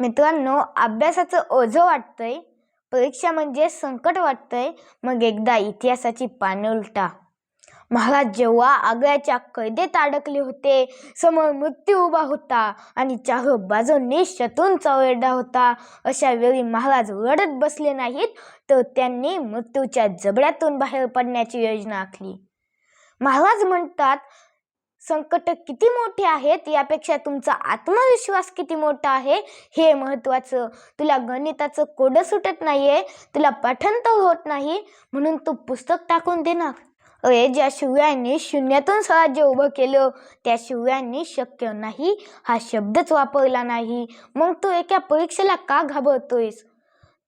मित्रांनो अभ्यासाचं ओझं वाटतंय परीक्षा म्हणजे संकट वाटतंय मग एकदा इतिहासाची पानं उलटा. महाराज जेव्हा आग्र्याच्या कैदेत अडकले होते समोर मृत्यू उभा होता आणि चार बाजूंनी शत्रूंचा ओरडा होता. अशा वेळी महाराज रडत बसले नाहीत तर त्यांनी मृत्यूच्या जबड्यातून बाहेर पडण्याची योजना आखली. महाराज म्हणतात संकट किती मोठे आहेत यापेक्षा तुमचा आत्मविश्वास किती मोठा आहे हे महत्त्वाचं. तुला गणिताचं कोडं सुटत नाहीये तुला पाठांतर होत नाही म्हणून तू पुस्तक टाकून देणार अरे ज्या शिव्यांनी शून्यातून स्वराज्य उभं केलं त्या शिव्यांनी शक्य नाही हा शब्दच वापरला नाही. मग तू एका परीक्षेला का घाबरतोयस?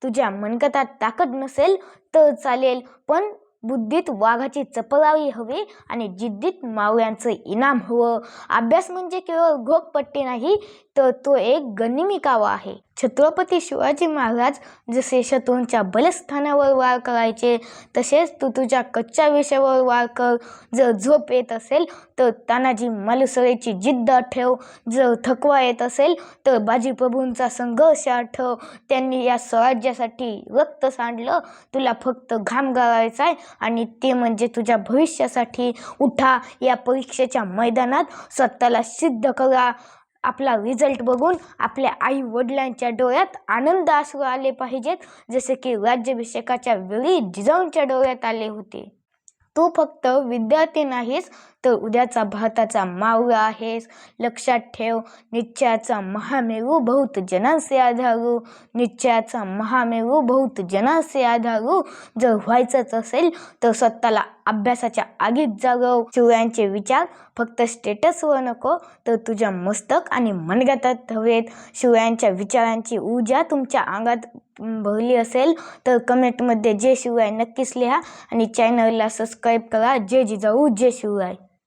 तुझ्या मनगटात ताकद नसेल तर चालेल पण बुद्धीत वाघाची चपलावी हवी आणि जिद्दीत मावळ्यांचं इनाम हवं. अभ्यास म्हणजे केवळ घोकपट्टी नाही तर तो एक गनिमी कावा आहे. छत्रपती शिवाजी महाराज जसे शत्रूंच्या बलस्थानावर वार करायचे तसेच तू तुझ्या कच्च्या विषयावर वार कर. जर झोप येत असेल तर तानाजी मालुसरेची जिद्द ठेव. जर थकवा येत असेल तर बाजीप्रभूंचा संघर्ष आठव त्यांनी या स्वराज्यासाठी रक्त सांडलं. तुला फक्त घाम गाळायचा आहे आणि ते म्हणजे तुझ्या भविष्यासाठी. उठा या परीक्षेच्या मैदानात स्वतःला सिद्ध करा. आपला रिझल्ट बघून आपल्या आई वडिलांच्या डोळ्यात आनंद असू आले पाहिजेत जसे की राज्याभिषेकाच्या वेळी जिजाऊंच्या डोळ्यात आले होते. तू फक्त विद्यार्थी नाहीस तर उद्याचा भारताचा मावळा आहेस. लक्षात ठेव निश्चयाचा महामेरू बहुत जनांचे आधारू. निश्चयाचा महामेरू बहुत जनांचे आधारू. जर व्हायचंच असेल तर स्वतःला अभ्यासाच्या आगीत जागव. शिवरायांचे विचार फक्त स्टेटसवर नको तर तुझ्या मस्तक आणि मनगटात हवेत. शिवयांच्या विचारांची ऊर्जा तुमच्या अंगात भरली असेल तर कमेंटमध्ये जे शिवाय नक्कीच लिहा आणि चॅनलला सबस्क्राईब करा. जे जिजाऊ जे शिवाय